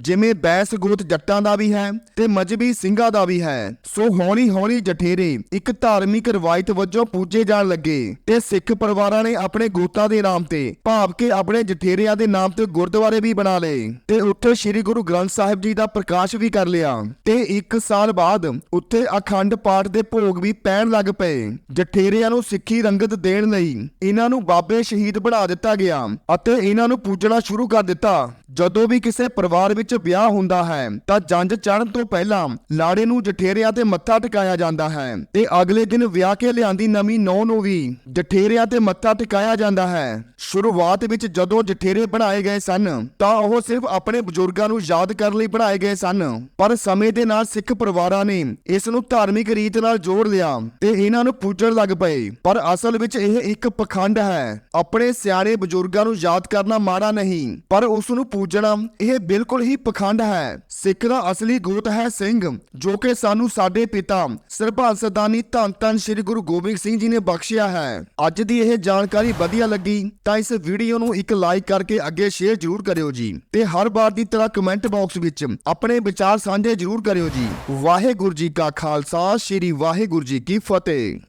ਜਿਵੇਂ ਬੈਸ ਗੋਤ ਜੱਟਾਂ ਦਾ ਵੀ ਹੈ ਤੇ ਮਜਬੀ ਸਿੰਘਾਂ ਦਾ ਵੀ ਹੈ। ਸੋ ਹੌਲੀ ਹੌਲੀ ਜਠੇਰੇ ਇੱਕ ਧਾਰਮਿਕ ਰਵਾਇਤ ਵਜੋਂ ਪੂਜੇ ਜਾਣ ਲੱਗੇ ਤੇ ਸਿੱਖ ਪਰਿਵਾਰਾਂ ਨੇ ਆਪਣੇ ਗੋਤਾਂ ਦੇ ਨਾਮ ਤੇ ਭਾਵ ਕਿ ਆਪਣੇ ਜਠੇਰਿਆਂ ਦੇ ਨਾਮ ਤੇ ਗੁਰਦੁਆਰੇ ਵੀ ਬਣਾ ਲਏ ਤੇ ਉੱਥੇ ਸ੍ਰੀ ਗੁਰੂ ਗ੍ਰੰਥ ਸਾਹਿਬ ਜੀ ਦਾ ਪ੍ਰਕਾਸ਼ ਵੀ ਕਰ ਲਿਆ ਤੇ ਇੱਕ ਸਾਲ ਬਾਅਦ ਉੱਥੇ ਅਖੰਡ ਪਾਠ ਦੇ ਭੋਗ ਵੀ ਪੈਣ ਲੱਗ ਪਏ। ਜਠੇਰਿਆਂ ਨੂੰ ਸਿੱਖੀ ਰੰਗਤ ਦੇਣ ਲਈ ਇਹਨਾਂ ਨੂੰ ਬਾਬੇ ਸ਼ਹੀਦ ਬਣਾ ਦਿੱਤਾ ਗਿਆ ਅਤੇ ਇਹਨਾਂ ਨੂੰ ਪੂਜਣਾ ਸ਼ੁਰੂ ਕਰ ਦਿੱਤਾ। ਜਦੋਂ ਵੀ ਕਿਸੇ ਪਰਿਵਾਰ ਵਿੱਚ ਵਿਆਹ ਹੁੰਦਾ ਹੈ, ਤਾਂ ਜੰਜ ਚੜ੍ਹਨ ਤੋਂ ਪਹਿਲਾਂ ਲਾੜੇ ਨੂੰ ਜਠੇਰਿਆਂ ਤੇ ਮੱਥਾ ਟਿਕਾਇਆ ਜਾਂਦਾ ਹੈ। ਤੇ ਅਗਲੇ ਦਿਨ ਵਿਆਹ ਕੇ ਲਿਆਂਦੀ ਨਵੀਂ ਨੌ ਨੂੰ ਵੀ ਜਠੇਰਿਆਂ ਤੇ ਮੱਥਾ ਟਿਕਾਇਆ ਜਾਂਦਾ ਹੈ। ਸ਼ੁਰੂਆਤ ਵਿੱਚ ਜਦੋਂ ਜਠੇਰੇ ਬਣਾਏ ਗਏ ਸਨ, ਤਾਂ ਉਹ ਸਿਰਫ ਆਪਣੇ ਬਜ਼ੁਰਗਾਂ ਨੂੰ ਯਾਦ ਕਰਨ ਲਈ ਬਣਾਏ ਗਏ ਸਨ। ਪਰ ਸਮੇਂ ਦੇ ਨਾਲ ਸਿੱਖ ਪਰਿਵਾਰਾਂ ਨੇ ਇਸ ਨੂੰ ਧਾਰਮਿਕ ਰੀਤ ਨਾਲ ਜੋੜ ਲਿਆ ਤੇ ਇਹਨਾਂ ਨੂੰ ਪੂਜਣ ਲੱਗ ਪਏ। ਪਰ ਅਸਲ ਵਿੱਚ ਇਹ ਇੱਕ ਪਖੰਡ ਹੈ। ਆਪਣੇ ਸਿਆਣੇ ਬਜ਼ੁਰਗਾਂ ਨੂੰ ਯਾਦ ਕਰਨਾ ਮਾੜਾ ਨਹੀਂ, ਪਰ ਉਸ ਨੂੰ ਪੂਜਣਾ ਇਹ ਬਿਲਕੁਲ ਹੀ ਪਖੰਡ ਹੈ। ਸਿੱਖ ਦਾ ਅਸਲੀ ਗੋਤ ਹੈ ਸਿੰਘ, ਜੋ ਕਿ ਸਾਨੂੰ ਸਾਡੇ ਪਿਤਾ ਸਰਬੱਤ ਸਦਾਨੀ ਧੰਨ ਧੰਨ ਸ੍ਰੀ ਗੁਰੂ ਗੋਬਿੰਦ ਸਿੰਘ ਜੀ ਨੇ ਬਖਸ਼ਿਆ ਹੈ। ਅੱਜ ਦੀ ਇਹ ਜਾਣਕਾਰੀ ਵਧੀਆ ਲੱਗੀ, ਤਾਂ ਇਸ ਵੀਡੀਓ ਨੂੰ ਇੱਕ ਲਾਈਕ ਕਰਕੇ ਅੱਗੇ ਸ਼ੇਅਰ ਜ਼ਰੂਰ ਕਰਿਓ ਜੀ। ਤੇ ਹਰ ਵਾਰ ਦੀ ਤਰ੍ਹਾਂ ਕਮੈਂਟ ਬਾਕਸ ਵਿੱਚ ਆਪਣੇ ਵਿਚਾਰ ਸਾਂਝੇ ਜ਼ਰੂਰ ਕਰਿਓ ਜੀ। ਵਾਹਿਗੁਰੂ ਜੀ ਕਾ ਖਾਲਸਾ, ਸ੍ਰੀ ਵਾਹਿਗੁਰੂ ਜੀ ਕੀ ਫਤਿਹ।